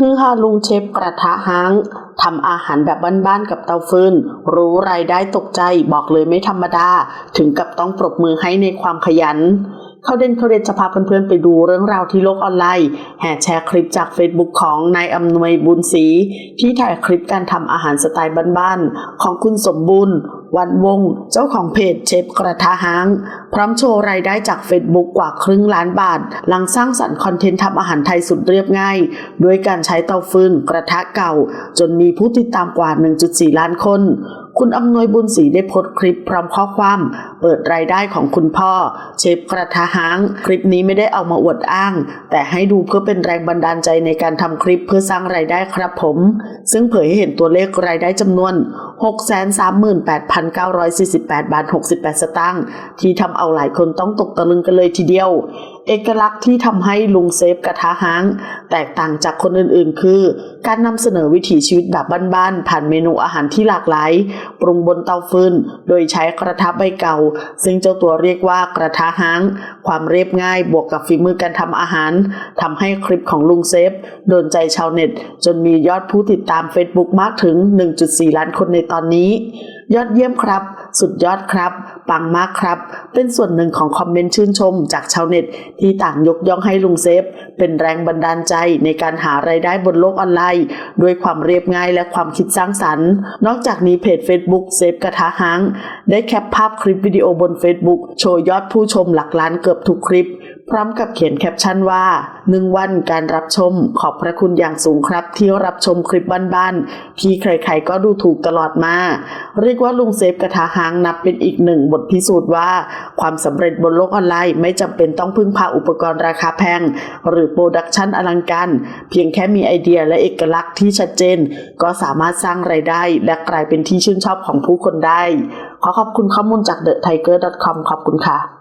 คือฮาลุงเชฟกระทะห้างทำอาหารแบบบ้านๆกับเตาฟืน รู้รายได้ตกใจบอกเลยไม่ธรรมดา ถึงกับต้องปรบมือให้ในความขยัน เขาเด่นเขาเด่นจะพาเพื่อนๆไปดูเรื่องราวที่โลกออนไลน์ แห่แชร์คลิปจาก Facebook ของนายอำนวยบุญศรีที่ถ่ายคลิปการทำอาหารสไตล์บ้านๆ ของคุณสมบูรณ์ วันวงศ์เจ้าของเพจเชฟกระทะห้าง พร้อมโชว์รายได้จาก Facebook กว่าครึ่งล้านบาท หลังสร้างสรรค์คอนเทนต์ทำอาหารไทยสุดเรียบง่าย ด้วยการใช้เตาฟืนกระทะเก่า จนมีผู้ติดตามกว่า 1.4 ล้านคน คุณอำนวยบุญศรีได้โพสต์คลิปพร้อมข้อความเปิดรายได้ของคุณพ่อ เชฟกระทะห้าง คลิปนี้ไม่ได้เอามาอวดอ้าง แต่ให้ดูเพื่อเป็นแรงบันดาลใจในการทำคลิปเพื่อสร้างรายได้ครับผม ซึ่งเผยให้เห็นตัวเลขรายได้จำนวน 638,948 บาท 68 สตางค์ที่ทำเอาหลายคนต้องตกตะลึงกันเลยทีเดียวเอกลักษณ์ที่ทำให้ลุงเซฟกระทะห้าง แตกต่างจากคนอื่นๆ คือ การนำเสนอวิถีชีวิตแบบบ้านๆผ่านเมนูอาหารที่หลากหลายปรุงบนเตาฟืนโดยใช้กระทะใบเก่า ซึ่งเจ้าตัวเรียกว่ากระทะห้าง ความเรียบง่ายบวกกับฝีมือการทำอาหารทำให้คลิปของลุงเซฟโดนใจชาวเน็ต จนมียอดผู้ติดตาม Facebook มากถึง 1.4 ล้านคนในตอนนี้ ยอดเยี่ยมครับ สุดยอดครับ ปังมากครับ เป็นส่วนหนึ่งของคอมเมนต์ชื่นชมจากชาวเน็ต ที่ต่างยกย่องให้ลุงเซฟ เป็นแรงบันดาลใจในการหารายได้บนโลกออนไลน์ ด้วยความเรียบง่ายและความคิดสร้างสรรค์ นอกจากนี้เพจ Facebook เซฟกระทะหาง ได้แคปภาพคลิปวิดีโอบน Facebook โชว์ยอดผู้ชมหลักล้านเกือบทุกคลิป พร้อมกับเขียนแคปชั่นว่าหนึ่งวันการรับชมขอบพระคุณอย่างสูงครับ ที่รับชมคลิปบ้านๆที่ใครๆก็ดูถูกตลอดมา เรียกว่าลุงเซฟกระทะหางนับเป็นอีกหนึ่งบทพิสูจน์ว่า ความสำเร็จบนโลกออนไลน์ไม่จำเป็นต้องพึ่งพาอุปกรณ์ราคาแพง หรือโปรดักชันอลังการ เพียงแค่มีไอเดียและเอกลักษณ์ที่ชัดเจน ก็สามารถสร้างไรายได้ และกลายเป็นที่ชื่นชอบของผู้คนได้ ขอขอบคุณข้อมูลจาก TheTiger.com ขอบคุณค่ะ